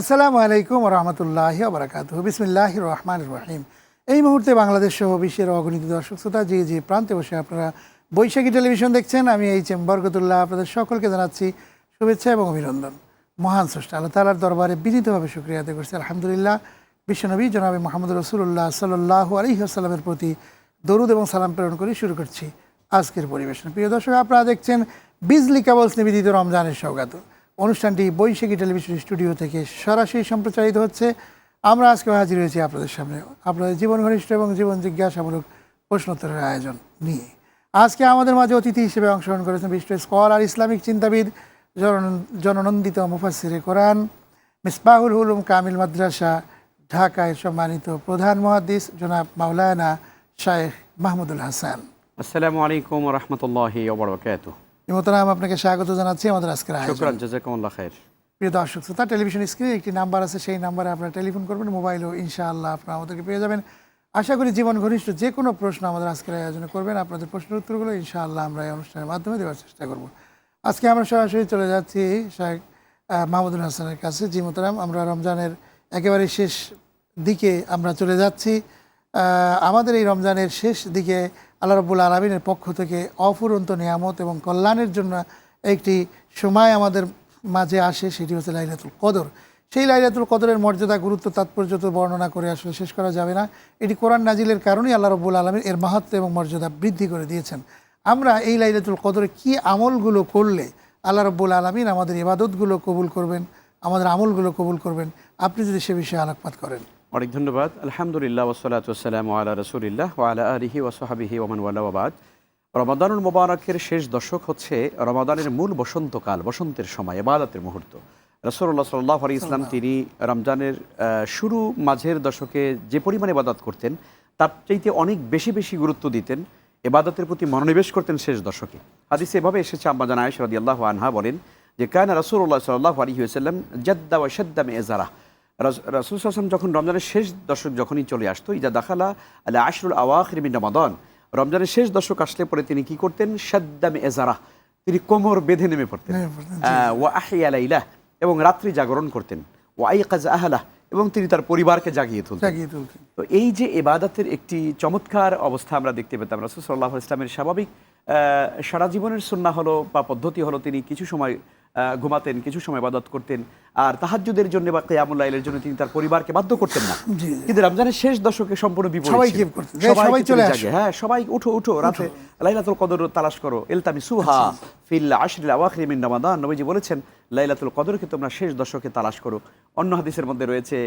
আসসালামু আলাইকুম রহমতুল্লাহ বরাকাত বিসমিল্লাহ রহমান রহিম। এই মুহূর্তে বাংলাদেশ সহ বিশ্বের অগণিত দর্শক শ্রোতা, যে যে প্রান্তে বসে আপনারা বৈশাখী টেলিভিশন দেখছেন, আমি এই চেম বরকতুল্লাহ আপনাদের সকলকে জানাচ্ছি শুভেচ্ছা এবং অভিনন্দন। মহান স্রষ্টা, আল্লাহ তালার দরবারে বিনীতভাবে শুক্রিয়া আদায় করছি। আলহামদুলিল্লাহ, বিশ্বনবী জনাবি মোহাম্মদ রসুল্লাহ সাল্লাহ আলহিহাস্লামের প্রতি দরুদ এবং সালাম প্রেরণ করে শুরু করছি আজকের পরিবেশন। প্রিয় দর্শক, আপনারা দেখছেন বিজলি কেবলস নিবেদিত রমজানের সৌগাত। অনুষ্ঠানটি বৈশাখী টেলিভিশন স্টুডিও থেকে সরাসরি সম্প্রচারিত হচ্ছে। আমরা আজকে হাজির হয়েছি আপনাদের সামনে। আপনাদের জীবন ঘনিষ্ঠ এবং জীবন জিজ্ঞাসামূলক প্রশ্নোত্তরের আয়োজন নিয়ে। আজকে আমাদের মাঝে অতিথি হিসেবে অংশগ্রহণ করেছেন বিশ্ব স্কলার ইসলামিক চিন্তাবিদ জন- জননন্দিত মুফাসিরে কোরআন মিসবাহুল হুলুম কামিল মাদ্রাসা, ঢাকায় সম্মানিত প্রধান মহাদিস জনাব মাওলানা শায়েখ মাহমুদুল হাসান। আসসালামু আলাইকুম রহমতুল্লাহি মোহতারাম আপনাকে স্বাগত জানাচ্ছি আমাদের আজকের আয়োজন। জাজাকুমুল্লাহ খায়ের প্রিয় দর্শক শ্রোতা টেলিভিশন স্ক্রিনে একটি নাম্বার আছে সেই নাম্বারে আপনারা টেলিফোন করবেন মোবাইলেও ইনশাআল্লাহ আপনারা আমাদেরকে পেয়ে যাবেন। আশা করি জীবন ঘনিষ্ঠ যে কোনো প্রশ্ন আমাদের আজকের আয়োজনে করবেন আপনাদের প্রশ্নের উত্তরগুলো ইনশাআল্লাহ আমরা এই অনুষ্ঠানের মাধ্যমে দেওয়ার চেষ্টা করব। আজকে আমরা সরাসরি চলে যাচ্ছি শেখ মাহমুদুল হাসানের কাছে। জি মোতারাম আমরা রমজানের একেবারে শেষ দিকে আমরা চলে যাচ্ছি। আমাদের এই রমজানের শেষ দিকে আল্লাহ রব্বুল আলমিনের পক্ষ থেকে অফুরন্ত নিয়ামত এবং কল্যাণের জন্য একটি সময় আমাদের মাঝে আসে, সেটি হচ্ছে লাইলাতুল কদর। সেই লাইলাতুল কদরের মর্যাদা, গুরুত্ব, তাৎপর্য তো বর্ণনা করে আসলে শেষ করা যাবে না। এটি কোরআন নাজিলের কারণেই আল্লাহ রব্বুল আলমীর এর মাহাত্ম এবং মর্যাদা বৃদ্ধি করে দিয়েছেন। আমরা এই লাইলাতুল কদরে কি আমলগুলো করলে আল্লাহ রব্বুল আলমিন আমাদের ইবাদতগুলো কবুল করবেন, আমাদের আমলগুলো কবুল করবেন? আপনি যদি সে বিষয়ে আলোকপাত করেন। অনেক ধন্যবাদ। আলহামদুলিল্লাহ ওসলাত ওসালাম আলা রসুলিল্লাহ ওয়ালা আলিহি ওসহাবিহি ওমান ওয়ালাবাদ রমাদানুল মোবারকের শেষ দশক হচ্ছে রমাদানের মূল বসন্তকাল বসন্তের সময় এবাদাতের মুহূর্ত। রসুল্লাহ সাল্লাহ আলী ইসলাম তিনি রমজানের শুরু মাঝের দশকে যে পরিমাণে এবাদত করতেন তার চাইতে অনেক বেশি বেশি গুরুত্ব দিতেন এবাদতের প্রতি মনোনিবেশ করতেন শেষ দশকে। হাদিসে এভাবে এসেছে আম্মাজান আয়েশ রাদি আল্লাহ আনহা বলেন যে কায়না রসুল্লাহ সাল্লাহ আলী হুসাল্লাম জদ্দা ওয়া সদ্দাম এজারা রাসুল আসলাম যখন রমজানের শেষ দশক যখনই চলে আসতো ইজা দাখালা আল্লাহ আশরুল আওয়াখির মিন রমাদান রমজানের শেষ দশক আসলে পরে তিনি কি করতেন? সাদ্দাম এজারা তিনি কোমর বেঁধে নেমে পড়তেন। আহ, ওয়া আহিয়া লাইলাহ এবং রাত্রি জাগরণ করতেন। ওয়া আইকাজ আহলাহ এবং তিনি তার পরিবারকে জাগিয়ে তুলতেন। জাগিয়ে তুলতেন। তো এই যে এবাদতের একটি চমৎকার অবস্থা আমরা দেখতে পেতাম রাসুল সাল্লাহ ইসলামের স্বাভাবিক আহ, সারা জীবনের সুন্না হলো বা পদ্ধতি হলো তিনি কিছু সময় আহ, ঘুমাতেন কিছু সময় ইবাদত করতেন। আর তাহাজ্জুদের জন্য বা কেয়ামুল্লাইলের জন্য তিনি তার পরিবারকে বাধ্য করতেন না। কিন্তু রমজানের শেষ দশকে সম্পূর্ণ বিপরীত সবাই চলে আসো। হ্যাঁ সবাই উঠো উঠো রাতে লাইলাতুল কদর তালাশ করো এলতামি সুহা ফিল আশরিল আওয়াখির মিন রমাদান। নবীজি বলেছেন লাইলাতুল কদরকে তোমরা শেষ দশকে তালাশ করো। অন্য হাদিসের মধ্যে রয়েছে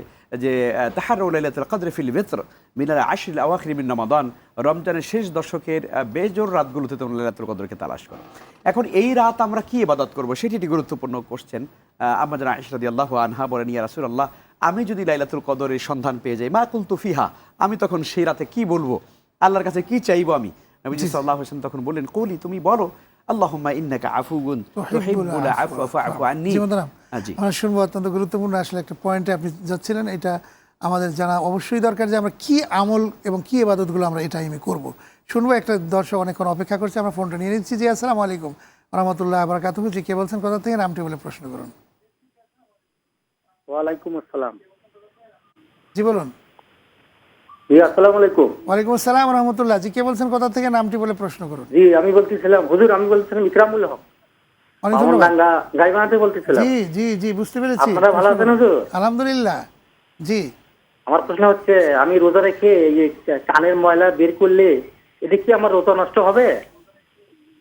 যে তাহার লাইলাতুল কদর ফিল বেতর মিনাল আশরিল আওয়াখির মিন রমাদান। রমজানের শেষ দশকের বেজোর রাতগুলোতে তোমরা লাইলাতুল কদরকে তালাশ করো। এখন এই রাত আমরা কি ইবাদত করব? সেটি একটি গুরুত্বপূর্ণ কোশ্চেন আমাদের আল্লাহ আনহা বলেন ইয়া রাসুল আল্লাহ আমি যদি লাইলাতুল কদরের সন্ধান পেয়ে যাই মা কুলতু ফিহা আমি তখন সেই রাতে কি বলব? আল্লাহর কাছে কি চাইব আমি? নবীজি সাল্লাহ হোসেন তখন বললেন কলি তুমি বলো আল্লাহুম্মা ইন্নাকা আফুগুন তুহিব্বুল আফওয়া। ফাআফু আন্নি। জি, মোহতারাম। জি। আমরা শুনব অত্যন্ত গুরুত্বপূর্ণ আসলে একটা পয়েন্টে আপনি যাচ্ছিলেন এটা আমাদের জানা অবশ্যই দরকার যে আমরা কি আমল এবং কি আমরা এই টাইমে করব। শুনব একটা দর্শক অনেকক্ষণ অপেক্ষা করছে আমরা ফোনটা নিয়ে নিচ্ছি। জি আসসালামু আলাইকুম। রহমতুল্লাহ আবরাকাত জি কে বলছেন কথা থেকে? নামটি বলে প্রশ্ন করুন। ওয়ালাইকুম আসসালাম। জি বলুন। জি আসসালামু আলাইকুম। ওয়ালাইকুম আসসালাম রহমতুল্লাহ। জি কে বলছেন? কোথা থেকে নামটি বলে প্রশ্ন করুন। জি আমি বলতেছিলাম হুজুর আমি বলতেছিলাম ইকরামুল হক। অনেক ধন্যবাদ। গাইবানাতে বলতেছিলাম। জি জি জি বুঝতে পেরেছি। আপনারা ভালো আছেন হুজুর? আলহামদুলিল্লাহ। জি। আমার প্রশ্ন হচ্ছে আমি রোজা রেখে কানের ময়লা বের করলে এটা কি আমার রোজা নষ্ট হবে?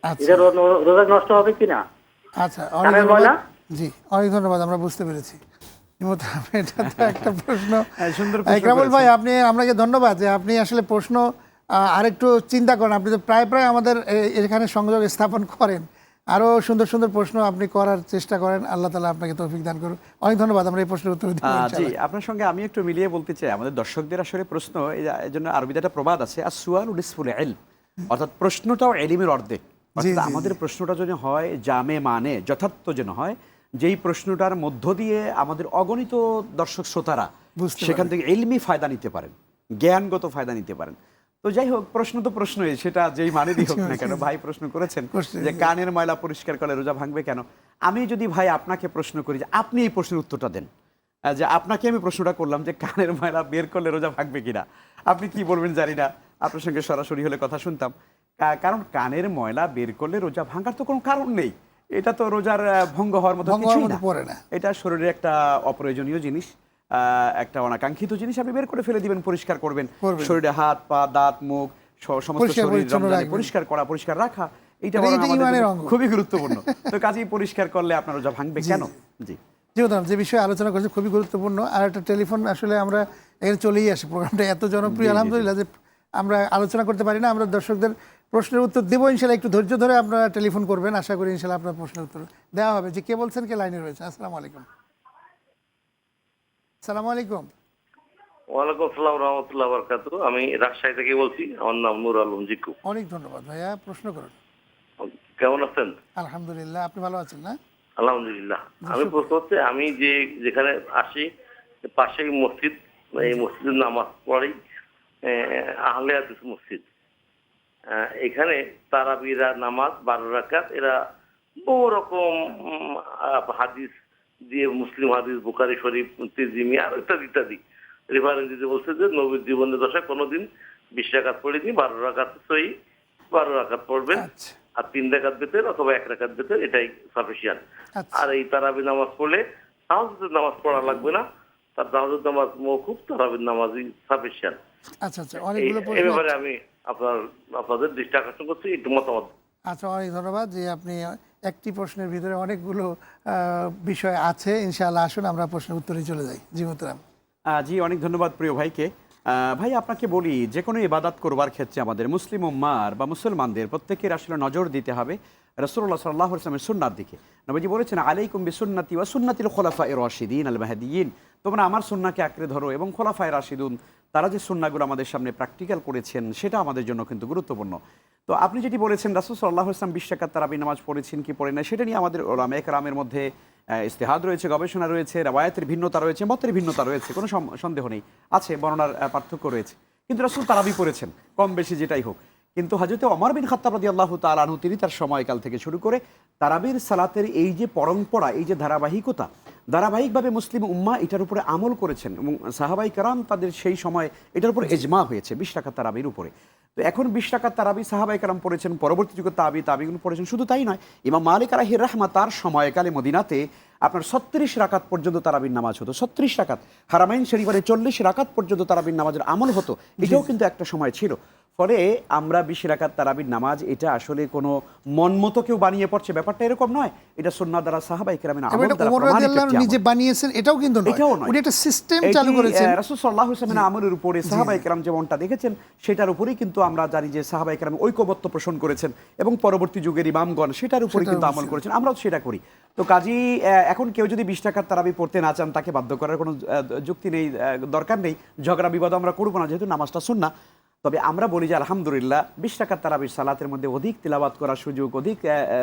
আচ্ছা। রোজা নষ্ট হবে কিনা? আচ্ছা অনেক ধন্যবাদ। ময়লা? জি অনেক ধন্যবাদ আমরা বুঝতে পেরেছি। এটা তো একটা প্রশ্ন। হ্যাঁ, ভাই আপনি আপনাকে ধন্যবাদ যে আপনি আসলে প্রশ্ন আরেকটু চিন্তা করেন। আপনি তো প্রায় প্রায় আমাদের এখানে সংযোগ স্থাপন করেন। আরও সুন্দর সুন্দর প্রশ্ন আপনি করার চেষ্টা করেন। আল্লাহ তালা আপনাকে তৌফিক দান করুন অনেক ধন্যবাদ আমরা এই প্রশ্নের উত্তর জি আপনার সঙ্গে আমি একটু মিলিয়ে বলতে চাই। আমাদের দর্শকদের আসলে প্রশ্ন এই যে- জন্য আরবিতে একটা প্রবাদ আছে আর সুয়াল উলিসফুল এল অর্থাৎ প্রশ্নটাও এলিমের অর্ধেক। অর্থাৎ আমাদের প্রশ্নটা যেন হয় জামে মানে যথার্থ যেন হয় যেই প্রশ্নটার মধ্য দিয়ে আমাদের অগণিত দর্শক শ্রোতারা সেখান থেকে এলমি ফায়দা নিতে পারেন জ্ঞানগত ফায়দা নিতে পারেন। তো যাই হোক প্রশ্ন তো প্রশ্নই সেটা যেই মানে হোক না কেন ভাই প্রশ্ন করেছেন যে কানের ময়লা পরিষ্কার করলে রোজা ভাঙবে কেন? আমি যদি ভাই আপনাকে প্রশ্ন করি যে আপনি এই প্রশ্নের উত্তরটা দেন যে আপনাকে আমি প্রশ্নটা করলাম যে কানের ময়লা বের করলে রোজা ভাঙবে কিনা আপনি কি বলবেন জানি না আপনার সঙ্গে সরাসরি হলে কথা শুনতাম। কারণ কানের ময়লা বের করলে রোজা ভাঙার তো কোনো কারণ নেই। এটা তো রোজার ভঙ্গ হওয়ার মতো কিছুই না। পড়ে না। এটা শরীরের একটা অপ্রয়োজনীয় জিনিস একটা অনাকাঙ্ক্ষিত জিনিস আপনি বের করে ফেলে দিবেন পরিষ্কার করবেন। শরীরে হাত পা দাঁত মুখ সমস্ত শরীর রমজানে পরিষ্কার করা পরিষ্কার রাখা এটা। খুবই গুরুত্বপূর্ণ। তো কাজেই পরিষ্কার করলে আপনার রোজা ভাঙবে কেন? জি। জি ম্যাডাম যে বিষয়ে আলোচনা করছে খুবই গুরুত্বপূর্ণ। আর একটা টেলিফোন আসলে আমরা এখানে চলেই আসি প্রোগ্রামটা এত জনপ্রিয় আলহামদুলিল্লাহ যে আমরা আলোচনা করতে পারি না আমরা দর্শকদের প্রশ্নের উত্তর দেবো ইনশাল্লাহ একটু ধৈর্য ধরে আপনারা টেলিফোন করবেন আশা করি ইনশাল্লাহ আপনার প্রশ্নের উত্তর দেওয়া হবে। যে কে বলছেন কে লাইনে রয়েছে? আসসালামু আলাইকুম। আসসালামু আলাইকুম। ওয়ালাইকুম আসসালাম রহমতুল্লাহ বরকাত। আমি রাজশাহী থেকে বলছি আমার নাম নুর আলম জিকু অনেক ধন্যবাদ ভাইয়া প্রশ্ন করুন। কেমন আছেন? আলহামদুলিল্লাহ আপনি ভালো আছেন না? আলহামদুলিল্লাহ। আমি প্রশ্ন হচ্ছে আমি যে যেখানে আসি পাশেই মসজিদ এই মসজিদের নামাজ পড়ি আহ, আহলে হাদিস মসজিদ। এখানে তারাবিরা নামাজ বারো রাকাত এরা বহু রকম হাদিস দিয়ে মুসলিম হাদিস বুকারি শরীফ তিজিমি আর ইত্যাদি ইত্যাদি। রেফারেন্স দিতে বলছে যে নবীর জীবনের দশায় কোনোদিন বিশ রাকাত পড়েনি বারো রাকাত সই বারো রাকাত পড়বেন। আচ্ছা। আর তিন রাকাত বেতের অথবা এক রাকাত বেতের এটাই সাফিসিয়ান্ট আচ্ছা। আর এই তারাবি নামাজ পড়লে তাহাজুদের নামাজ পড়া লাগবে না তার তাহাজুদ নামাজ মৌকুব তারাবির নামাজই সাফিসিয়ান্ট আচ্ছা আচ্ছা অনেকগুলো আমি আপনার আপনাদের দৃষ্টি আকর্ষণ করছি একটু মতামত আচ্ছা অনেক ধন্যবাদ যে আপনি একটি প্রশ্নের ভিতরে অনেকগুলো বিষয় আছে। ইনশাআল্লাহ আসুন আমরা প্রশ্নের উত্তরে চলে যাই। জি মোহতারাম। জি অনেক ধন্যবাদ প্রিয় ভাইকে। ভাই আপনাকে বলি যে কোনো ইবাদাত করবার ক্ষেত্রে আমাদের মুসলিম উম্মার বা মুসলমানদের প্রত্যেকের আসলে নজর দিতে হবে রসুল্লাহ সাল্লাহ ইসলামের সুন্নার দিকে। নবীজি বলেছেন আলাইকুম বিসুন্নাতি ওয়া সুন্নাতিল খোলাফা এ রশিদিন আল মাহাদিয়িন তোমরা আমার সুন্নাকে আঁকড়ে ধরো এবং খোলাফায় রাশিদুন তারা যে সুন্নাগুলো আমাদের সামনে প্র্যাকটিক্যাল করেছেন, সেটা আমাদের জন্য কিন্তু গুরুত্বপূর্ণ। তো আপনি যেটি বলেছেন, রাসুল সাল্লাহ ইসলাম বিশ টাকার তারাবি নামাজ পড়েছেন কি পড়েন না সেটা নিয়ে আমাদের ওলামা একরামের মধ্যে ইস্তেহাদ রয়েছে, গবেষণা রয়েছে রাবায়াতের ভিন্নতা রয়েছে, মতের ভিন্নতা রয়েছে, কোনো সন্দেহ নেই, আছে, বর্ণনার পার্থক্য রয়েছে। কিন্তু রাসুল তারাবি পড়েছেন, কম বেশি যেটাই হোক। কিন্তু হাজরতে অমর বিন খাত্তাব রাদি আল্লাহ তালানহু তিনি তার সময়কাল থেকে শুরু করে তারাবির সালাতের এই যে পরম্পরা, এই যে ধারাবাহিকতা ধারাবাহিকভাবে মুসলিম উম্মা এটার উপরে আমল করেছেন এবং সাহাবাই কারাম তাদের সেই সময় এটার উপর এজমা হয়েছে বিশ টাকা তারাবির উপরে। তো এখন বিশ টাকা তারাবি সাহাবাই কারাম পড়েছেন পরবর্তী যুগে তাবি তাবিগুলো পড়েছেন শুধু তাই নয় ইমাম মালিক আলাহির রাহমা তার সময়কালে মদিনাতে আপনার ছত্রিশ রাকাত পর্যন্ত তারাবির নামাজ হতো ছত্রিশ রাকাত। হারামাইন শরীফারে চল্লিশ রাকাত পর্যন্ত তারাবির নামাজের আমল হতো এটাও কিন্তু একটা সময় ছিল। ফলে আমরা বিশ রাকাত তারাবির নামাজ এটা আসলে কোনো মন মতো কেউ বানিয়ে পড়ছে। ব্যাপারটা এরকম নয় এটা সন্না দ্বারা সাহাবাই আমল। নিজে বানিয়েছেন এটাও কিন্তু নয়। এটাও নয়। একটা সিস্টেম চালু করেছেন। রাসুল সাল্লাহ ইসলামের আমলের উপরে সাহাবাই কেরাম যেমনটা দেখেছেন সেটার উপরেই কিন্তু আমরা জানি যে সাহাবাই কেরাম ঐক্যবত্ত পোষণ করেছেন এবং পরবর্তী যুগের ইমামগণ সেটার উপরে কিন্তু আমল করেছেন। আমরাও সেটা করি। তো কাজী এখন কেউ যদি বিশ টাকার তারাবি পড়তে না চান তাকে বাধ্য করার কোনো যুক্তি নেই দরকার নেই। ঝগড়া বিবাদ আমরা করব না যেহেতু নামাজটা শুননা তবে আমরা বলি যে আলহামদুলিল্লাহ বিশ টাকার তারাবির সালাতের মধ্যে অধিক তিলাবাত করার সুযোগ অধিক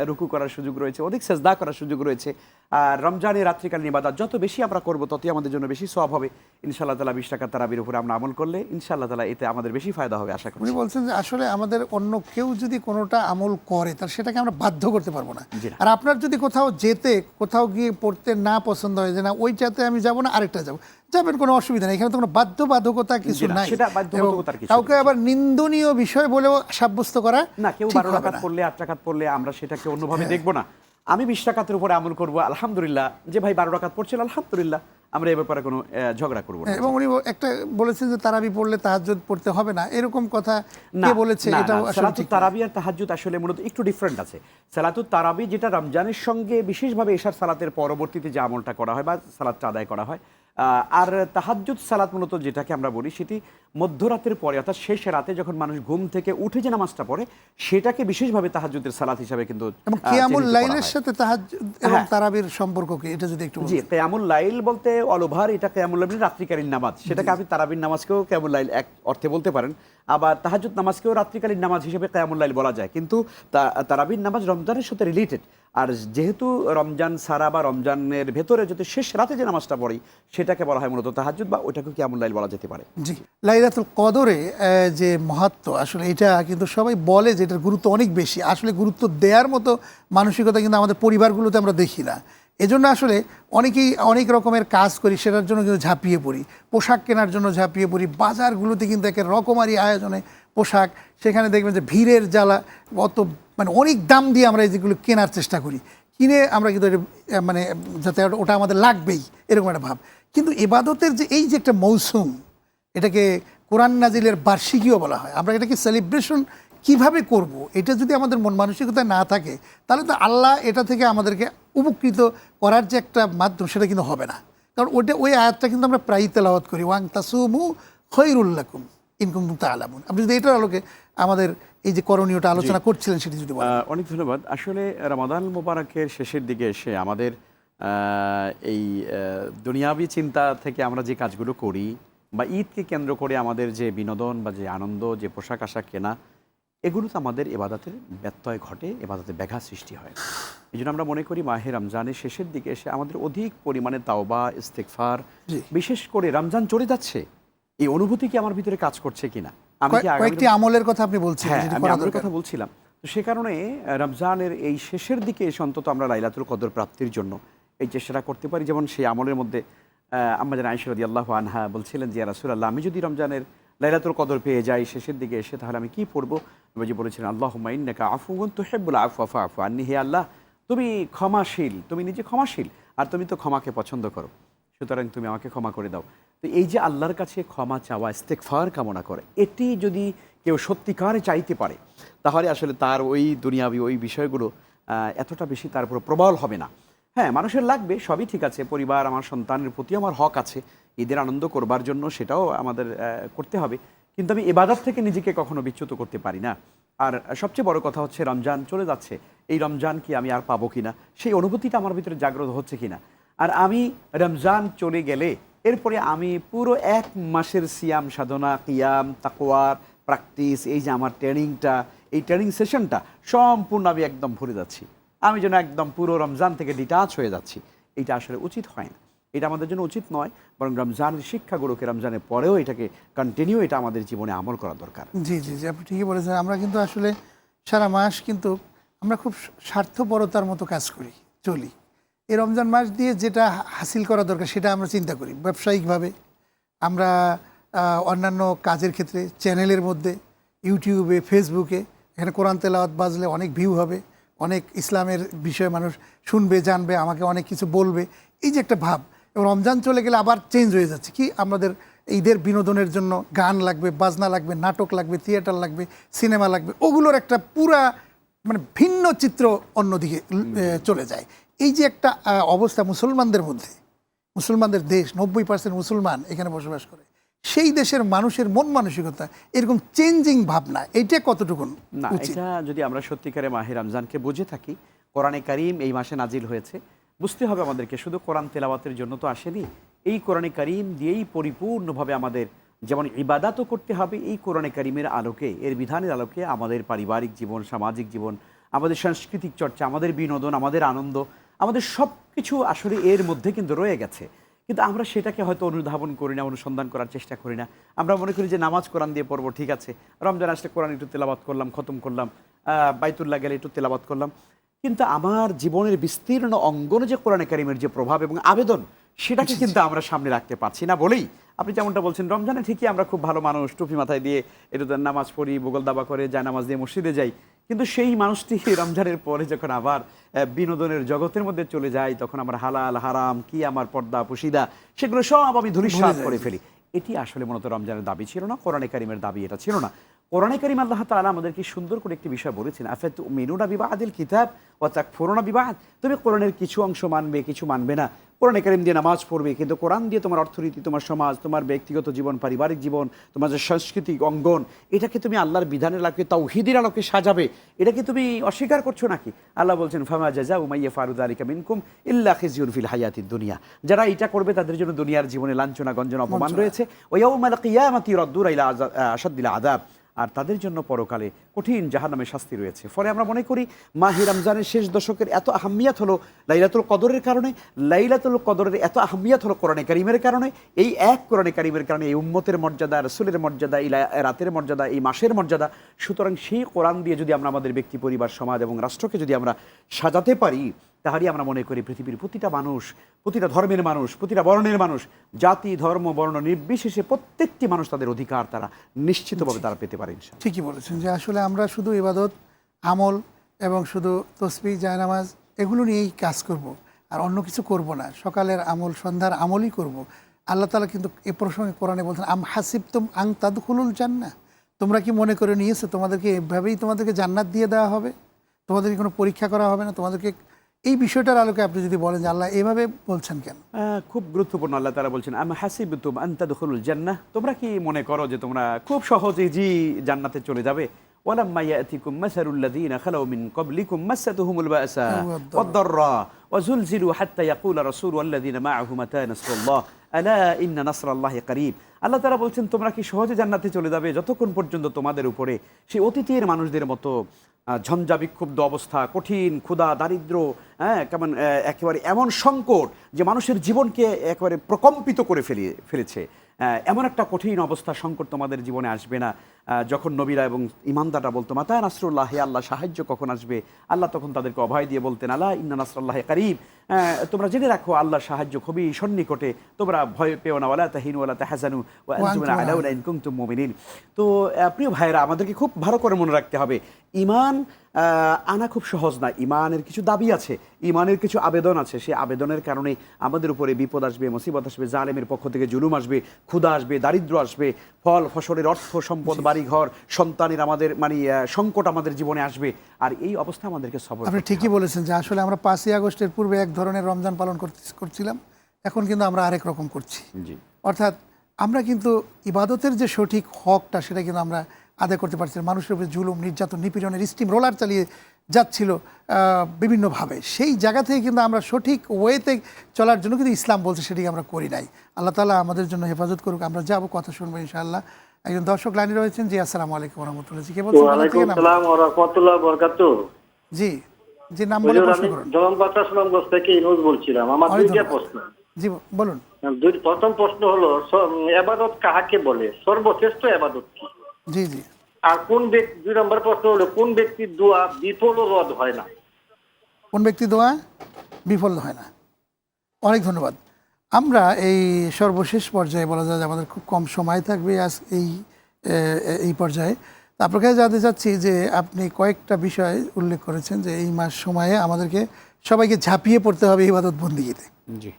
রুকু করার সুযোগ রয়েছে অধিক সেজদা করার সুযোগ রয়েছে। আর রমজানের রাত্রিকালীন ইবাদত যত বেশি আমরা করব ততই আমাদের জন্য বেশি সব হবে। ইনশাআল্লাহ তালা বিশ টাকার তারাবির উপরে আমরা আমল করলে ইনশাআল্লাহ তালা এতে আমাদের বেশি ফায়দা হবে আশা করি উনি বলছেন যে আসলে আমাদের অন্য কেউ যদি কোনোটা আমল করে তার সেটাকে আমরা বাধ্য করতে পারব না। আর আপনার যদি কোথাও যেতে কোথাও গিয়ে পড়তে না পছন্দ হয় যে না ওইটাতে আমি যাব না আরেকটা যাব। যাবেন কোনো অসুবিধা নেই। এখানে তো কোনো বাধ্যবাধকতা কিছু নাই। কাউকে আবার নিন্দনীয় বিষয় বলেও সাব্যস্ত করা না কেউ বারো হবে পড়লে আট টাকাত পড়লে আমরা সেটাকে অন্যভাবে দেখব না। আমি বিশ টাকাতের উপরে আমল করব আলহামদুলিল্লাহ। যে ভাই বারো টাকাত পড়ছিল আলহামদুলিল্লাহ। আমরা এ ব্যাপারে কোনো ঝগড়া করব না। হ্যাঁ, এবং উনি একটা বলেছেন যে তারাবি পড়লে তাহাজ্জুদ পড়তে হবে না। এরকম কথা না কে বলেছে সালাতুত তারাবি আর তাহাজ্জুদ আসলে মূলত একটু ডিফারেন্ট আছে। সালাতুত তারাবি যেটা রমজানের সঙ্গে বিশেষভাবে এশার সালাতের পরবর্তীতে যে আমলটা করা হয় বা সালাদটা আদায় করা হয় আর তাহাজুদ সালাত মূলত যেটাকে আমরা বলি সেটি মধ্যরাতের পরে অর্থাৎ শেষ রাতে যখন মানুষ ঘুম থেকে উঠে যে নামাজটা পড়ে সেটাকে বিশেষভাবে তাহাজ্জুদের সালাত হিসাবে কিন্তু এবং কিয়ামুল লাইলের সাথে তাহাজ্জুদ এবং হ্যাঁ। তারাবির সম্পর্ক কি? এটা যদি একটু জি। কেয়ামুল লাইল বলতে অল ওভার এটা কেয়ামুল লাইল রাত্রিকালীন নামাজ। সেটাকে আপনি তারাবির নামাজকেও কেয়ামুল লাইল এক অর্থে বলতে পারেন। আবার তাহাজুদ নামাজকেও রাত্রিকালীন নামাজ হিসেবে কেয়ামুল লাইল বলা যায়। কিন্তু তারাবির নামাজ রমজানের সাথে রিলেটেড আর যেহেতু রমজান সারা বা রমজানের ভেতরে যদি শেষ রাতে যে নামাজটা পড়ি, সেটাকে বলা হয় মূলত তাহাজুদ বা ওটাকে কেয়ামুল লাইল বলা যেতে পারে। জি। লাইলাতুল কদরে যে মহাত্ম, আসলে এটা কিন্তু সবাই বলে যে এটার গুরুত্ব অনেক বেশি। আসলে গুরুত্ব দেওয়ার মতো মানসিকতা কিন্তু আমাদের পরিবারগুলোতে আমরা দেখি না। এজন্য আসলে অনেকেই অনেক রকমের কাজ করি, সেটার জন্য কিন্তু ঝাঁপিয়ে পড়ি। পোশাক কেনার জন্য ঝাঁপিয়ে পড়ি। বাজারগুলোতে কিন্তু এক রকমারি আয়োজনে পোশাক, সেখানে দেখবেন যে ভিড়ের জ্বালা, অত মানে অনেক দাম দিয়ে আমরা যেগুলো কেনার চেষ্টা করি। কিনে আমরা কিন্তু মানে যাতে ওটা আমাদের লাগবেই, এরকম একটা ভাব। কিন্তু এবাদতের যে এই যে একটা মৌসুম, এটাকে কোরআন নাজিলের বার্ষিকীও বলা হয়। আমরা এটাকে সেলিব্রেশন কীভাবে করব? এটা যদি আমাদের মন মানসিকতা না থাকে তাহলে তো আল্লাহ এটা থেকে আমাদেরকে উপকৃত করার যে একটা মাধ্যম সেটা কিন্তু হবে না। কারণ ওটা ওই আয়াতটা কিন্তু আমরা প্রায়ই তেলাওয়াত করি ওয়াং তাসুমু খৈরুল্লাকুম ইনকুম তালামুন আপনি যদি এটার আলোকে আমাদের এই যে করণীয়টা আলোচনা করছিলেন সেটি যদি অনেক ধন্যবাদ। আসলে রামাদান মোবারকের শেষের দিকে এসে আমাদের এই দুনিয়াবি চিন্তা থেকে আমরা যে কাজগুলো করি বা ঈদকে কেন্দ্র করে আমাদের যে বিনোদন বা যে আনন্দ যে পোশাক আশাক কেনা এগুলো তো আমাদের এবাদাতের ব্যত্যয় ঘটে এবাদাতে ব্যাঘাত সৃষ্টি হয়। এই জন্য আমরা মনে করি মাহে রমজানের শেষের দিকে এসে আমাদের অধিক পরিমাণে তাওবা ইস্তেকফার বিশেষ করে রমজান চলে যাচ্ছে। এই অনুভূতি কি আমার ভিতরে কাজ করছে কিনা আমি কয়েকটি আমলের কথা আপনি বলছেন হ্যাঁ আমি আমলের কথা বলছিলাম। তো সে কারণে রমজানের এই শেষের দিকে এসে অন্তত আমরা লাইলাতুল কদর প্রাপ্তির জন্য এই চেষ্টাটা করতে পারি। যেমন সেই আমলের মধ্যে আম্মা যেন আইসরদি আল্লাহ আনহা বলছিলেন যে রাসুল্লাহ আমি যদি রমজানের লাইলাতুল কদর পেয়ে যাই শেষের দিকে এসে তাহলে আমি কি পড়ব? নবীজি বলেছিলেন আল্লাহ মাইন্নাকা আফুগুন তো হেব্বুল আফু আফু আফু আন্নি, হে আল্লাহ, তুমি ক্ষমাশীল, তুমি নিজে ক্ষমাশীল, আর তুমি তো ক্ষমাকে পছন্দ করো। সুতরাং তুমি আমাকে ক্ষমা করে দাও। তো এই যে আল্লাহর কাছে ক্ষমা চাওয়া ইস্তেকফার কামনা করে, এটি যদি কেউ সত্যিকারে চাইতে পারে, তাহলে আসলে তার ওই দুনিয়াবি ওই বিষয়গুলো এতটা বেশি তার উপর প্রবল হবে না। হ্যাঁ মানুষের লাগবে, সবই ঠিক আছে, পরিবার, আমার সন্তানের প্রতি আমার হক আছে, ঈদের আনন্দ করবার জন্য সেটাও আমাদের করতে হবে। কিন্তু আমি এবাদত থেকে নিজেকে কখনো বিচ্যুত করতে পারি না। আর সবচেয়ে বড় কথা হচ্ছে রমজান চলে যাচ্ছে। এই রমজান কি আমি আর পাবো কিনা? সেই অনুভূতিটা আমার ভিতরে জাগ্রত হচ্ছে কিনা? আর আমি রমজান চলে গেলে এরপরে আমি পুরো এক মাসের সিয়াম, সাধনা, কিয়াম তাকোয়ার প্র্যাকটিস, এই যে আমার ট্রেনিংটা, এই ট্রেনিং সেশনটা সম্পূর্ণ আমি একদম ভরে যাচ্ছি। আমি যেন একদম পুরো রমজান থেকে ডিটাচ হয়ে যাচ্ছি। এটা আসলে উচিত হয় না। এটা আমাদের জন্য উচিত নয়, বরং রমজানের শিক্ষাগুলোকে রমজানের পরেও এটাকে কন্টিনিউ এটা আমাদের জীবনে আমল করা দরকার। জি জি জি, আপনি ঠিকই বলেছেন। আমরা কিন্তু আসলে সারা মাস কিন্তু আমরা খুব স্বার্থপরতার মতো কাজ করি, চলি। এই রমজান মাস দিয়ে যেটা হাসিল করা দরকার সেটা আমরা চিন্তা করি, ব্যবসায়িকভাবে। আমরা অন্যান্য কাজের ক্ষেত্রে চ্যানেলের মধ্যে, ইউটিউবে, ফেসবুকে, এখানে কোরআন তেলাওয়াত বাজলে অনেক ভিউ হবে, অনেক ইসলামের বিষয়ে মানুষ শুনবে, জানবে, আমাকে অনেক কিছু বলবে। এই যে একটা ভাব এবং রমজান চলে গেলে আবার চেঞ্জ হয়ে যাচ্ছে। কি? আমাদের ঈদের বিনোদনের জন্য গান লাগবে বাজনা লাগবে নাটক লাগবে থিয়েটার লাগবে সিনেমা লাগবে ওগুলোর একটা পুরা মানে ভিন্ন চিত্র অন্যদিকে চলে যায়। এই যে একটা অবস্থা মুসলমানদের মধ্যে মুসলমানদের দেশ নব্বই পার্সেন্ট মুসলমান এখানে বসবাস করে সেই দেশের মানুষের মন মানসিকতা এরকম চেঞ্জিং ভাবনা এইটা কতটুকু না এটা যদি আমরা সত্যিকারে মাহে রমজানকে বুঝে থাকি কোরআনে কারিম এই মাসে নাজিল হয়েছে। বুঝতে হবে আমাদেরকে, শুধু কোরআন তেলাওয়াতের জন্য তো আসেনি। এই কোরআনে কারিম দিয়েই পরিপূর্ণভাবে আমাদের যেমন ইবাদাতও করতে হবে, এই কোরআনে কারিমের আলোকে, এর বিধানের আলোকে আমাদের পারিবারিক জীবন, সামাজিক জীবন, আমাদের সাংস্কৃতিক চর্চা, আমাদের বিনোদন, আমাদের আনন্দ, আমাদের সব কিছু আসলে এর মধ্যে কিন্তু রয়ে গেছে। কিন্তু আমরা সেটাকে হয়তো অনুধাবন করি না, অনুসন্ধান করার চেষ্টা করি না। আমরা মনে করি যে নামাজ কোরআন দিয়ে পড়ব, ঠিক আছে। রমজান আসলে কোরআন একটু তেলাবাত করলাম, খতম করলাম বাইতুল্লাহ গেলে একটু তেলাবাত করলাম। কিন্তু আমার জীবনের বিস্তীর্ণ অঙ্গনে যে কোরআনে কারিমের যে প্রভাব এবং আবেদন সেটাকে কিন্তু আমরা সামনে রাখতে পারছি না বলেই আপনি যেমনটা বলছেন রমজানে ঠিকই আমরা খুব ভালো মানুষ টুপি মাথায় দিয়ে একটু নামাজ পড়ি বগল দাবা করে যায় নামাজ দিয়ে মসজিদে যাই। কিন্তু সেই মানুষটি রমজানের পরে যখন আবার বিনোদনের জগতের মধ্যে চলে যায় তখন আমার হালাল হারাম কি আমার পর্দা পুশিদা সেগুলো সব আমি ধূলিসাৎ করে ফেলি। এটি আসলে মূলত রমজানের দাবি ছিল না কোরআনে কারিমের দাবি এটা ছিল না। কোরআনে কারিম আল্লাহ তাআলা আমাদেরকে সুন্দর করে একটি বিষয় বলেছেন আফাত মিনুনা বিবাহাদিল কিতাব ও তাক ফোরনা বিবাহ তুমি কোরআনের কিছু অংশ মানবে কিছু মানবে না। কোরআনে কারিম দিয়ে নামাজ পড়বে কিন্তু কোরআন দিয়ে তোমার অর্থনীতি তোমার সমাজ তোমার ব্যক্তিগত জীবন পারিবারিক জীবন তোমার যে সাংস্কৃতিক অঙ্গন এটাকে তুমি আল্লাহর বিধানের আলোকে তাওহিদের আলোকে সাজাবে। এটাকে তুমি অস্বীকার করছ নাকি? আল্লাহ বলছেন ফামা জাজা উমাইয়া ফারুদ আলিকা মিনকুম ইল্লা খিজিউন ফিল হায়াতিদ দুনিয়া। যারা এটা করবে তাদের জন্য দুনিয়ার জীবনে লাঞ্ছনা গঞ্জনা অপমান রয়েছে। ওয়াউমাল কিয়ামাতি রাদ্দুরা ইলা আশাদ্দিল আযাব। আর তাদের জন্য পরকালে কঠিন জাহান্নামের শাস্তি রয়েছে। ফলে আমরা মনে করি, মাহি রমজানের শেষ দশকের এত আহমিয়াত হলো লাইলাতুল কদরের কারণে, লাইলাতুল কদরের এত আহমিয়াত হলো কোরআনে কারিমের কারণে, এই এক কোরআনে কারিমের কারণে এই উম্মতের মর্যাদা, রসুলের মর্যাদা এই রাতের মর্যাদা, এই মাসের মর্যাদা, সুতরাং সেই কোরআন দিয়ে যদি আমরা আমাদের ব্যক্তি, পরিবার, সমাজ এবং রাষ্ট্রকে যদি আমরা সাজাতে পারি তাহারই আমরা মনে করি পৃথিবীর প্রতিটা মানুষ প্রতিটা ধর্মের মানুষ প্রতিটা বর্ণের মানুষ জাতি ধর্ম বর্ণ নির্বিশেষে প্রত্যেকটি মানুষ তাদের অধিকার তারা নিশ্চিতভাবে তারা পেতে পারে ইনশাআল্লাহ। ঠিকই বলেছেন যে আসলে আমরা শুধু ইবাদত আমল এবং শুধু তসবি জায়নামাজ এগুলো নিয়েই কাজ করব আর অন্য কিছু করব না। সকালের আমল সন্ধ্যার আমলই করব। আল্লাহ তালা কিন্তু এ প্রসঙ্গে কোরআনে বলছেন আম হাসিব তুম আং তাদখুলুল জান্না তোমরা কি মনে করে নিয়েছো তোমাদেরকে এভাবেই তোমাদেরকে জান্নাত দিয়ে দেওয়া হবে? তোমাদেরকে কোনো পরীক্ষা করা হবে না? তোমাদেরকে এই বিষয়টার আলোকে আপনি যদি বলেন যে আল্লাহ এভাবে বলছেন কেন আহ, খুব গুরুত্বপূর্ণ আল্লাহ তারা বলছেন আম হাসিবতুম আনতা দুখুলুল জান্নাহ তোমরা কি মনে করো যে তোমরা খুব সহজে জি জান্নাতে চলে যাবে ওয়ালাম্মা ইয়াতিকুম মাসালুল লাযীনা খালাউ মিন ক্বাবলিকুম মাসাতুহুমুল বাসা والضراء. ওয়াদ-দাররা ওয়াজুলজিলু হাত্তা ইয়াকুলা রাসূলু ওয়াল্লাযীনা মাআহু মাতা নাসরুল্লাহ আলা ইন্না নাসরাল্লাহি করিব আল্লাহ তারা বলছেন তোমরা কি সহজে জান্নাতে চলে যাবে? যতক্ষণ পর্যন্ত তোমাদের উপরে সেই অতীতের মানুষদের মতো ঝঞ্ঝা বিক্ষুব্ধ অবস্থা কঠিন ক্ষুধা দারিদ্র হ্যাঁ কেমন একেবারে এমন সংকট যে মানুষের জীবনকে একেবারে প্রকম্পিত করে ফেলিয়ে ফেলেছে। আহ, এমন একটা কঠিন অবস্থা সংকট তোমাদের জীবনে আসবে না। যখন নবীরা এবং ইমানদাররা বলতো মাতা নাসরুল্লাহ আল্লাহ সাহায্য কখন আসবে? আল্লাহ তখন তাদেরকে অভয় দিয়ে বলতেন আল্লাহ ইন্না নাসরুল্লাহ করিব। তোমরা জেনে রাখো আল্লাহর সাহায্য খুবই সন্নিকটে। তোমরা ভয় পেও না ওয়ালা তাহিনু ওয়ালা তাহাজানু ইন কুনতুম মুমিনিন। তো প্রিয় ভাইরা আমাদেরকে খুব ভালো করে মনে রাখতে হবে ইমান আনা খুব সহজ না। ইমানের কিছু দাবি আছে ইমানের কিছু আবেদন আছে। সেই আবেদনের কারণে আমাদের উপরে বিপদ আসবে মুসিবত আসবে জালেমের পক্ষ থেকে জুলুম আসবে ক্ষুধা আসবে দারিদ্র আসবে ফল ফসলের অর্থ সম্পদ বাড়িঘর সন্তানের আমাদের মানে সংকট আমাদের জীবনে আসবে। আর এই অবস্থা আমাদেরকে সবর আপনি ঠিকই বলেছেন যে আসলে আমরা পাঁচই আগস্টের পূর্বে এক ধরনের রমজান পালন করছিলাম এখন কিন্তু আমরা আরেক রকম করছি। অর্থাৎ আমরা কিন্তু ইবাদতের যে সঠিক হকটা সেটা কিন্তু আমরা আদায় করতে পারছি মানুষের উপরে জুলুম নির্যাতন নিপীড়নের স্টিম রোলার চালিয়ে যাচ্ছিল বিভিন্নভাবে। সেই জায়গা থেকে কিন্তু আমরা সঠিক ওয়েতে চলার জন্য কিন্তু ইসলাম বলছে সেটিকে আমরা করি নাই। আল্লাহ তালা আমাদের জন্য হেফাজত করুক আমরা যাব কথা শুনব ইনশাআল্লাহ। একজন দর্শক লাইনে রয়েছেন জি আসসালামু আলাইকুম রহমতুল্লাহ। জি কে বলছেন? জি। জি নাম বলে প্রশ্ন করুন। সুনামগঞ্জ থেকে ইনুজ বলছিলাম। আমার দুইটা। প্রশ্ন। জি বলুন। দুই প্রথম প্রশ্ন হলো এবাদত কাহাকে বলে? সর্বশ্রেষ্ঠ এবাদত কি? জি জি। আর কোন ব্যক্তি দুই নম্বর প্রশ্ন হলো কোন ব্যক্তির দোয়া বিফল রদ হয় না? কোন ব্যক্তি দোয়া বিফল হয় না? অনেক ধন্যবাদ। আমরা এই সর্বশেষ পর্যায়ে বলা যায় আমাদের খুব কম সময় থাকবে আজ এই এই পর্যায়ে। আপনার কাছে জানতে চাচ্ছি যে আপনি কয়েকটা বিষয় উল্লেখ করেছেন যে এই মাস সময়ে আমাদেরকে সবাইকে ঝাঁপিয়ে পড়তে হবে ইবাদত বন্দিগিতে জি।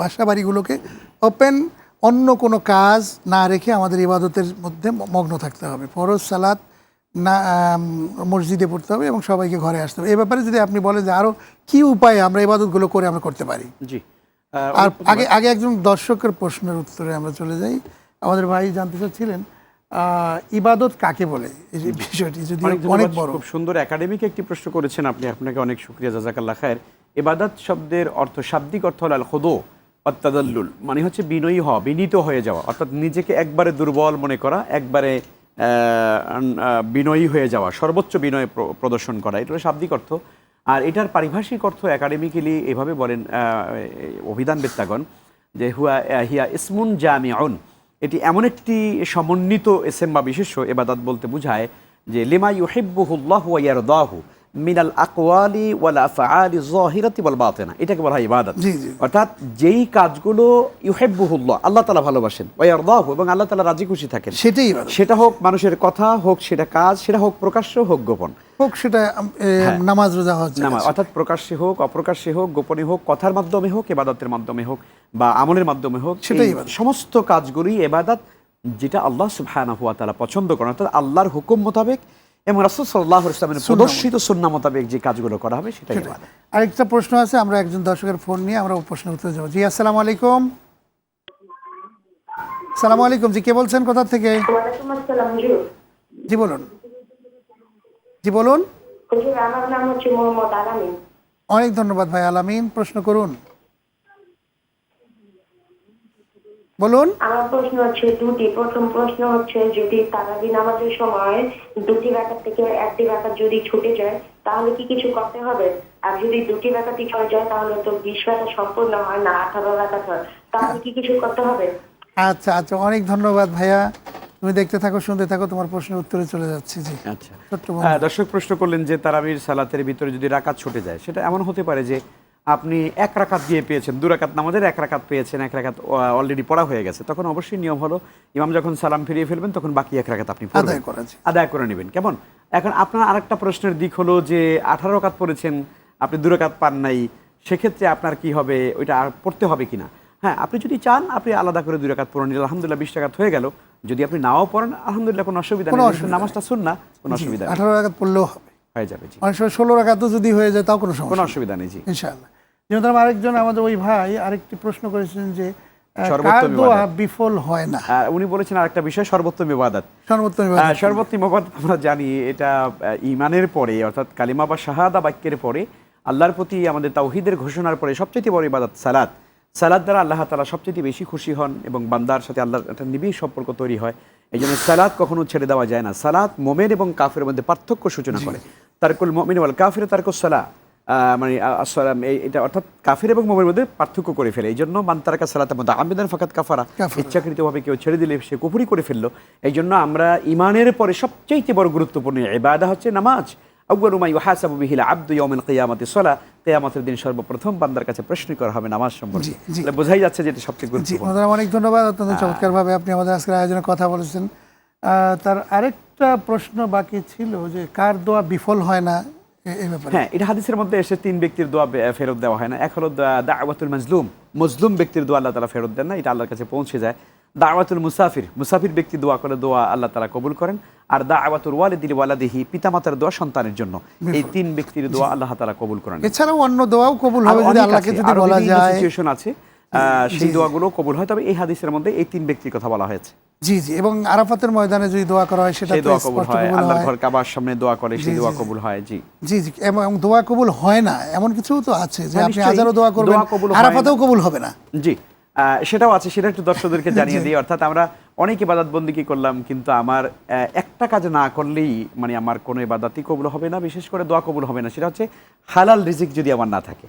বাসা বাড়িগুলোকে ওপেন অন্য কোনো কাজ না রেখে আমাদের ইবাদতের মধ্যে মগ্ন থাকতে হবে। ফরজ সালাত না মসজিদে পড়তে হবে এবং সবাইকে ঘরে আসতে হবে। এ ব্যাপারে যদি আপনি বলেন যে আরও কী উপায়ে আমরা ইবাদতগুলো করে আমরা করতে পারি। জি। আর আগে আগে একজন দর্শকের প্রশ্নের উত্তরে আমরা চলে যাই। আমাদের ভাই জানতে চাচ্ছিলেন ইবাদত কাকে বলে? এই বিষয়টি যদি অনেক বড়। খুব সুন্দর একাডেমিক একটি প্রশ্ন করেছেন আপনি আপনাকে অনেক শুক্রিয়া জাজাকাল্লাহ খায়ের। এবাদাত শব্দের অর্থ শাব্দিক অর্থ হল আল খোদো অত্যাদাল্লুল মানে হচ্ছে বিনয়ী হওয়া বিনীত হয়ে যাওয়া অর্থাৎ নিজেকে একবারে দুর্বল মনে করা একবারে বিনয়ী হয়ে যাওয়া সর্বোচ্চ বিনয় প্র- প্রদর্শন করা এটা শাব্দিক অর্থ। আর এটার পারিভাষিক অর্থ একাডেমিক্যালি এভাবে বলেন অভিধান বেত্তাগণ যে হুয়া হিয়া ইসমুন জামিউন এটি এমন একটি সমন্বিত এসেম বা বিশেষ্য এবাদাত বলতে বোঝায় যে লেমা ইয়ার ইয়ারদাহু। মিনাল আকওয়ালি ওয়াল আফআলি যাহিরাতি ওয়াল বাতিনা। এটাকে বলা হয় ইবাদত। জি, জি। অর্থাৎ যেই কাজগুলো ইউহিব্বুহুল্লাহ আল্লাহ তাআলা ভালোবাসেন ওয়া ইয়ারদাহু এবং আল্লাহ তাআলা রাজি খুশি থাকেন। সেটাই ইবাদত। সেটা হোক মানুষের কথা হোক সেটা কাজ সেটা হোক প্রকাশ্য হোক গোপন। হোক সেটা নামাজ রোজা হজ নামা অর্থাৎ প্রকাশ্যে হোক অপ্রকাশ্যে হোক গোপনে হোক কথার মাধ্যমে হোক এবাদতের মাধ্যমে হোক বা আমলের মাধ্যমে হোক সেটাই সমস্ত কাজগুলি এবাদত যেটা আল্লাহ সুবহানাহু ওয়া তাআলা পছন্দ করেন। অর্থাৎ আল্লাহর হুকুম মোতাবেক এবং রাসূল সাল্লাল্লাহু আলাইহি ওয়াসাল্লামের প্রদর্শিত সুন্নাহ মোতাবেক যে কাজগুলো করা হবে সেটাই আরেকটা প্রশ্ন আছে আমরা একজন দর্শকের ফোন নিয়ে আমরা প্রশ্নের উত্তরে যাব। জি আসসালামু আলাইকুম। সালামু আলাইকুম জি কে বলছেন কোথা থেকে? জি। বলুন। জি বলুন। আমার নাম হচ্ছে মোহাম্মদ আলামিন। অনেক ধন্যবাদ ভাই আলামিন প্রশ্ন করুন। বলুন। আমার প্রশ্ন হচ্ছে দুটি। প্রথম প্রশ্ন হচ্ছে যদি তারাবি নামাজের সময় দুটি রাকাত থেকে একটি রাকাত যদি ছুটে যায় তাহলে কি কিছু করতে হবে? আর যদি দুটি রাকাতই ছয় যায় তাহলে তো বিশ রাকাত সম্পূর্ণ হয় না আঠারো রাকাত হয়। তাহলে কি কিছু করতে হবে? আচ্ছা আচ্ছা অনেক ধন্যবাদ ভাইয়া। তুমি দেখতে থাকো শুনতে থাকো তোমার প্রশ্নের উত্তরে চলে যাচ্ছি জি। আচ্ছা। হ্যাঁ, দর্শক প্রশ্ন করলেন যে তারাবির সালাতের ভিতরে যদি রাকাত ছুটে যায় সেটা এমন হতে পারে যে আপনি এক রাকাত দিয়ে পেয়েছেন দু রাকাত নামাজের এক রাকাত পেয়েছেন এক রাকাত অলরেডি পড়া হয়ে গেছে। তখন অবশ্যই নিয়ম হলো ইমাম যখন সালাম ফিরিয়ে ফেলবেন তখন বাকি এক রাকাত আপনি আদায় করা, জি। আদায় করে নেবেন। কেমন? এখন আপনার আরেকটা প্রশ্নের দিক হলো যে আঠারো রাকাত পড়েছেন আপনি দু রাকাত পান নাই সেক্ষেত্রে আপনার কি হবে? ওইটা আর পড়তে হবে কিনা? হ্যাঁ আপনি যদি চান আপনি আলাদা করে দুই রাকাত পড়ে নিলেন আলহামদুলিল্লাহ বিশ টাকাত হয়ে গেল। যদি আপনি নাও পড়েন আলহামদুলিল্লাহ কোনো অসুবিধা নেই। নামাজটা শুন না কোনো অসুবিধা আঠারো রাখাত পড়লেও হবে। হয়ে যাবে জি। অনেক সময় ষোলো রাখাতও যদি হয়ে যায় তাও কোনো কোনো অসুবিধা নেই জি। ইনশাআল্লাহ। ধরুন আরেকজন আমাদের ওই ভাই আরেকটি প্রশ্ন করেছেন যে আহ, সর্বোত্তম কার দোয়া ইবাদত। বিফল হয় না? উনি বলেছেন আরেকটা বিষয় সর্বোত্তম ইবাদত সর্বোত্তম ইবাদত। আমরা জানি এটা ইমানের পরে অর্থাৎ কালিমা বা শাহাদা বাক্যের পরে আল্লাহর প্রতি আমাদের তাওহিদের ঘোষণার পরে সবচেয়ে বড় ইবাদত সালাত। সালাদ দ্বারা আল্লাহ তালা সবচেয়ে বেশি খুশি হন এবং বান্দার সাথে আল্লাহর একটা নিবিড় সম্পর্ক তৈরি হয়। এই জন্য সালাদ কখনো ছেড়ে দেওয়া যায় না। সালাত মোমেন এবং কাফের মধ্যে পার্থক্য সূচনা করে। তারকুল মোমিন ওয়াল কাফির তারকুল সালা মানে আসসালাম, এটা অর্থাৎ কাফির এবং মোমের মধ্যে পার্থক্য করে ফেলে। এই জন্য মান্তারাকা সালাতের মধ্যে আবেদন ফাকাত কাফারা। ইচ্ছাকৃতভাবে কেউ ছেড়ে দিলে সে কুফুরি করে ফেলল। এই জন্য আমরা ইমানের পরে সবচেয়ে বড় গুরুত্বপূর্ণ এবাদা হচ্ছে নামাজ। আউ্বালুমাই হাসাবু বিহিল আব্দু ইয়াউমিল কিয়ামতি সলা। কিয়ামতের দিন সর্বপ্রথম বান্দার কাছে প্রশ্ন করা হবে নামাজ সম্পর্কে। বোঝাই যাচ্ছে যে এটা সবচেয়ে গুরুত্বপূর্ণ। অনেক ধন্যবাদ। অত্যন্ত চমৎকারভাবে আপনি আমাদের আজকের আয়োজনে কথা বলেছেন। তার আরেকটা প্রশ্ন বাকি ছিল যে কার দোয়া বিফল হয় না? হ্যাঁ এটা হাদিসের মধ্যে এসে তিন ব্যক্তির দোয়া ফেরত দেওয়া হয় না। এক হলো দাওয়াতুল মাজলুম। মজলুম ব্যক্তির দোয়া আল্লাহ তালা ফেরত দেন না এটা আল্লাহর কাছে পৌঁছে যায়। দাওয়াতুল মুসাফির। মুসাফির ব্যক্তি দোয়া করে দোয়া আল্লাহ তালা কবুল করেন। আর দা দাওয়াতুল ওয়ালিদিল ওয়ালাদিহি পিতামাতার দোয়া সন্তানের জন্য। এই তিন ব্যক্তির দোয়া আল্লাহ তালা কবুল করেন। এছাড়াও অন্য দোয়াও কবুল হবে যদি আল্লাহকে যদি বলা যায়। situation আছে। সেই দোয়াগুলো কবুল হয়। তবে এই হাদিসের মধ্যে এই তিন ব্যক্তির কথা বলা হয়েছে। জি জি এবং আরাফাতের ময়দানে যদি দোয়া করা হয় সেটা দোয়া কবুল হয়। আল্লাহর ঘর কাবার সামনে দোয়া করে সেই দোয়া কবুল হয়। জি। জি জি এবং দোয়া কবুল হয় না এমন কিছু তো আছে যে হ্যাঁ, আপনি হাজারো দোয়া করবেন আরাফাতেও কবুল হবে না। জি। আহ, সেটাও আছে সেটা একটু দর্শকদেরকে জানিয়ে দিই। অর্থাৎ আমরা অনেক ইবাদত বন্দি কি করলাম কিন্তু আমার একটা কাজ না করলেই মানে আমার কোনো ইবাদাতই কবুল হবে না বিশেষ করে দোয়া কবুল হবে না। সেটা হচ্ছে হালাল রিজিক যদি আমার না থাকে।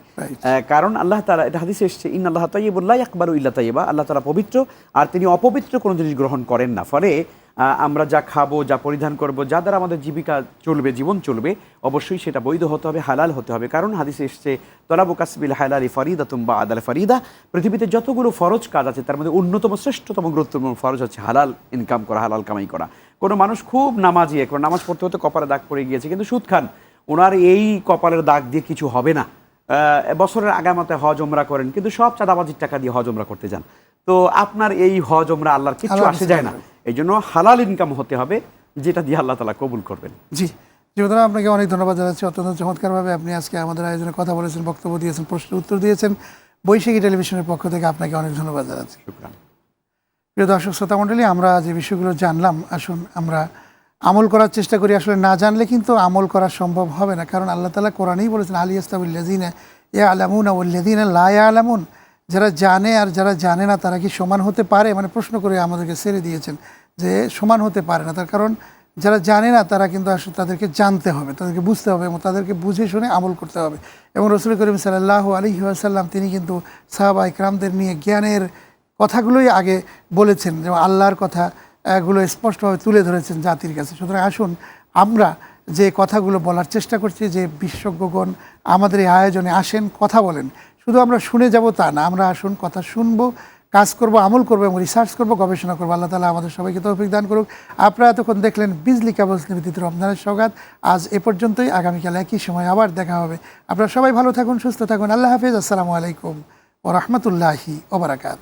কারণ আল্লাহ তালা এটা হাদিসে এসছে ইন আল্লাহ তাইবুল্লাহ আকবর ইল্লা তাইবা আল্লাহ তালা পবিত্র আর তিনি অপবিত্র কোনো জিনিস গ্রহণ করেন না। ফলে আমরা যা খাব যা পরিধান করব যা দ্বারা আমাদের জীবিকা চলবে জীবন চলবে অবশ্যই সেটা বৈধ হতে হবে হালাল হতে হবে। কারণ হাদিসে এসছে তলাবু কাসবিল হালালি ফরিদা তুম্বা আদাল ফরিদা। পৃথিবীতে যতগুলো ফরজ কাজ আছে তার মধ্যে অন্যতম শ্রেষ্ঠতম গুরুত্বপূর্ণ ফরজ হচ্ছে হালাল ইনকাম করা হালাল কামাই করা। কোনো মানুষ খুব নামাজি এখন নামাজ পড়তে হতে কপালে দাগ পড়ে গিয়েছে কিন্তু সুদ খান। ওনার এই কপালের দাগ দিয়ে কিছু হবে না। আহ, বছরের আগামাতে হজ ওমরা করেন কিন্তু সব চাঁদাবাজির টাকা দিয়ে হজ ওমরা করতে যান। তো আপনার এই হজ ওমরা আল্লাহর কিছু আসে যায় না। এই জন্য হালাল ইনকাম হতে হবে যেটা দিয়ে আল্লাহ তালা কবুল করবেন। জি। জীবনদারা আপনাকে অনেক ধন্যবাদ জানাচ্ছি। অত্যন্ত চমৎকারভাবে আপনি আজকে আমাদের আয়োজনে কথা বলেছেন বক্তব্য দিয়েছেন প্রশ্নের উত্তর দিয়েছেন। বৈশাখী টেলিভিশনের পক্ষ থেকে আপনাকে অনেক ধন্যবাদ জানাচ্ছি। প্রিয় দর্শক শ্রোতা মণ্ডলী আমরা যে বিষয়গুলো জানলাম আসুন আমরা আমল করার চেষ্টা করি। আসলে না জানলে কিন্তু আমল করা সম্ভব হবে না। কারণ আল্লাহ তালা কোরআনেই বলেছেন আলী ইস্তাবুল্লাজিনা ইয়া আলামুন আউল্লাদিনা লা ইয়া আলামুন যারা জানে আর যারা জানে না তারা কি সমান হতে পারে? মানে প্রশ্ন করে আমাদেরকে ছেড়ে দিয়েছেন। যে সমান হতে পারে না। তার কারণ যারা জানে না, তারা কিন্তু আসলে তাদেরকে জানতে হবে, তাদেরকে বুঝতে হবে এবং তাদেরকে বুঝে শুনে আমল করতে হবে। এবং রসুল করিম সাল্লাহ আলী আসাল্লাম তিনি কিন্তু সাহাবা ইকরামদের নিয়ে জ্ঞানের কথাগুলোই আগে বলেছেন, যেমন আল্লাহর কথা এগুলো স্পষ্টভাবে তুলে ধরেছেন জাতির কাছে। সুতরাং আসুন, আমরা যে কথাগুলো বলার চেষ্টা করছি, যে বিশেষজ্ঞগণ আমাদের এই আয়োজনে আসেন, কথা বলেন। শুধু আমরা শুনে যাব তা না, আমরা আসুন, কথা শুনব কাজ করব, আমল করব এবং রিসার্চ করব, গবেষণা করব। আল্লাহ তালা আমাদের সবাইকে তৌফিক দান করুক। আপনারা এতক্ষণ দেখলেন বিজলি কাবল নিবেদিত রমজানের সৌগাত আজ এ পর্যন্তই। আগামীকাল একই সময় আবার দেখা হবে। আপনারা সবাই ভালো থাকুন, সুস্থ থাকুন। আল্লাহ হাফিজ। আসসালামু আলাইকুম ও রহমতুল্লাহি ওবরাকাত